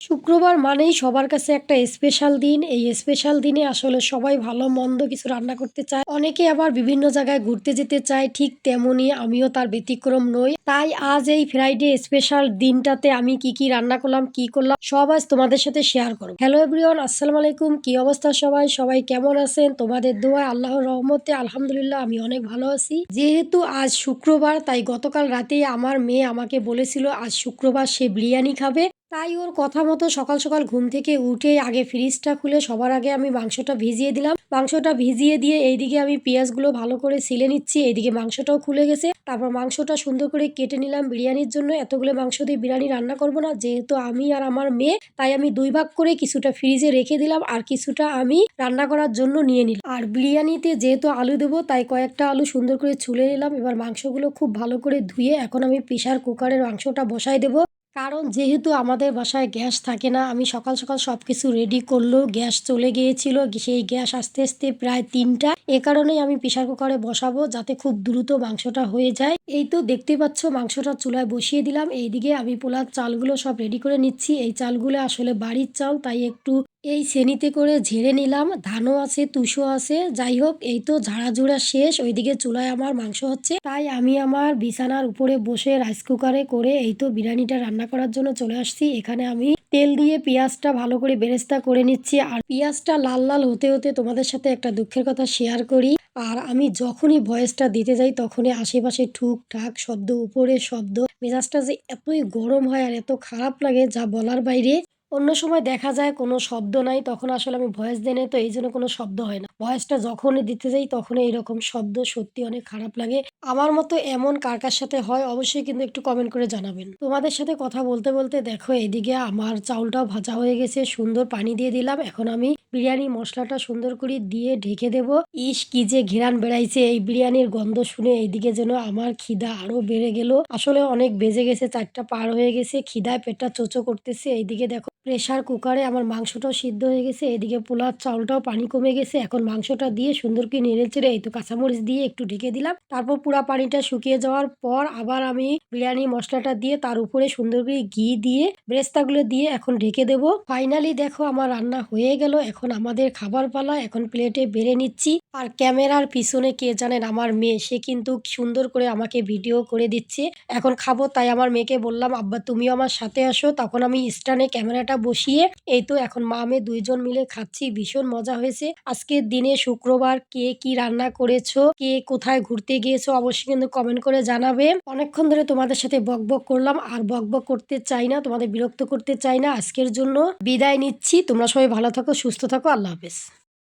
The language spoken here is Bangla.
শুক্রবার মানেই সবার কাছে একটা স্পেশাল দিন। এই স্পেশাল দিনে আসলে সবাই ভালো, মন্দ কিছু রান্না করতে চায়। অনেকে আবার বিভিন্ন জায়গায় ঘুরতে যেতে চায়, ঠিক তেমনি আমিও তার ব্যতিক্রম নই। তাই আজ এই ফ্রাইডে স্পেশাল দিনটাতে আমি কি কি রান্না করলাম, কি করলাম, সব আজ তোমাদের সাথে শেয়ার করব। হ্যালো এভরিওয়ান আসসালামু আলাইকুম, কি অবস্থা সবাই? সবাই কেমন আছেন? তোমাদের দোয়া আল্লাহর রহমতে আলহামদুলিল্লাহ, আমি অনেক ভালো আছি। যেহেতু আজ শুক্রবার, তাই গতকাল রাতে আমার মেয়ে আমাকে বলেছিল, আজ শুক্রবার সে বিরিয়ানি খাবে। তাই ওর কথা মতো সকাল সকাল ঘুম থেকে উঠে আগে ফ্রিজটা খুলে সবার আগে আমি মাংসটা ভিজিয়ে দিলাম। মাংসটা ভিজিয়ে দিয়ে এইদিকে আমি পেঁয়াজগুলো ভালো করে সিলে নিচ্ছি, এইদিকে মাংসটাও খুলে গেছে। তারপর মাংসটা সুন্দর করে কেটে নিলাম বিরিয়ানির জন্য। এতগুলো মাংস দিয়ে বিরিয়ানি রান্না করব না, যেহেতু আমি আর আমার মেয়ে, তাই আমি দুই ভাগ করে কিছুটা ফ্রিজে রেখে দিলাম আর কিছুটা আমি রান্না করার জন্য নিয়ে নিলাম। আর বিরিয়ানিতে যেহেতু আলু দেবো, তাই কয়েকটা আলু সুন্দর করে ছুলে নিলাম। এবার মাংসগুলো খুব ভালো করে ধুয়ে এখন আমি প্রেশার কুকারের মাংসটা বসাই দেবো। কারণ যেহেতু আমাদের বাসায় গ্যাস থাকে না, আমি সকাল সকাল সব কিছু রেডি করলেও গ্যাস চলে গিয়েছিল, সেই গ্যাস আস্তে আস্তে প্রায় তিনটা। এ কারণেই আমি প্রেশার কুকারে বসাবো যাতে খুব দ্রুত মাংসটা হয়ে যায়। এই তো দেখতে পাচ্ছ মাংসটা চুলায় বসিয়ে দিলাম, এইদিকে আমি পোলার চালগুলো সব রেডি করে নিচ্ছি। এই চালগুলো আসলে বাড়ির চাল, তাই একটু এই শ্রেণীতে করে ঝেড়ে নিলাম। ধানও আছে তুষো আছে, যাই হোক, এই তো ঝাড়াঝুড়া শেষ। ওইদিকে চুলায় আমার মাংস হচ্ছে। তাই আমি আমার বিছানার উপরে বসে রাইস কুকারে করে এই তো বিরিয়ানিটা রান্না করার জন্য চলে আসছি। এখানে আমি তেল দিয়ে পেঁয়াজটা ভালো করে বেরেস্তা করে নিচ্ছি। আর পেঁয়াজটা লাল লাল হতে হতে তোমাদের সাথে একটা দুঃখের কথা শেয়ার করি। আর আমি যখনই ভয়েসটা দিতে যাই, তখনই আশেপাশে ঠুক ঠাক শব্দ উপরে শব্দ, মেজাজটা যে এতই গরম হয় আর এত খারাপ লাগে যা বলার বাইরে। অন্য সময় দেখা যায় কোনো শব্দ নাই, তখন আসলে আমি ভয়েস দেনে তো এই জন্য কোনো শব্দ হয় না। ভয়েসটা যখনই দিতে যাই, তখনই এরকম শব্দ সত্যি অনেক খারাপ লাগে। আমার মতো এমন কার কার সাথে হয়, অবশ্যই কিন্তু একটু কমেন্ট করে জানাবেন। তোমাদের সাথে কথা বলতে বলতে দেখো এদিকে আমার চাউলটাও ভাজা হয়ে গেছে, সুন্দর পানি দিয়ে দিলাম। এখন আমি বিরিয়ানি মশলাটা সুন্দর করে দিয়ে ঢেকে দেব। ইস, কি যে ঘেরান বেড়াইছে এই বিরিয়ানির গন্ধ শুনে। এইদিকে যেন আমার খিদা আরও বেড়ে গেল। আসলে অনেক বেজে গেছে, চারটা পার হয়ে গেছে, খিদায় পেটটা চোচো করতেছে। এইদিকে দেখো প্রেশার কুকারে আমার মাংসটাও সিদ্ধ হয়ে গেছে, এদিকে পোলার চাউলটাও পানি কমে গেছে, এখন মাংসটা দিয়ে সুন্দর করে নেড়ে চেড়ে এই তো কাঁচামরিচ দিয়ে একটু ঢেকে দিলাম। তারপর পুরা পানিটা শুকিয়ে যাওয়ার পর আবার আমি বিরিয়ানি মশলাটা দিয়ে তার উপরে সুন্দর করে ঘি দিয়ে, ব্রেস্তাগুলো দিয়ে এখন ঢেকে দেব। ফাইনালি দেখো আমার রান্না হয়ে গেল, এখন আমাদের খাবার পালা, এখন প্লেটে বেড়ে নিচ্ছি। আর ক্যামেরার পিছনে কে জানেন আমার মেয়ে, সে কিন্তু সুন্দর করে আমাকে ভিডিও করে দিচ্ছে। এখন খাব, তাই আমার মেয়েকে বললাম, আব্বা, তুমিও আমার সাথে আসো। তখন আমি স্টানে ক্যামেরাটা বসিয়ে, এই তো এখন মা মেয়ে দুইজন মিলে খাচ্ছি, ভীষণ মজা হয়েছে। আজকের দিনে শুক্রবার, কে কি রান্না করেছ, কে কোথায় ঘুরতে গিয়েছো, অবশ্যই কিন্তু কমেন্ট করে জানাবে। অনেকক্ষণ ধরে তোমাদের সাথে বক বক করলাম, আর বক বক করতে চাই না, তোমাদের বিরক্ত করতে চাই না। আজকের জন্য বিদায় নিচ্ছি। তোমরা সবাই ভালো থাকো, সুস্থ থাকো। আল্লাহ হাফেজ।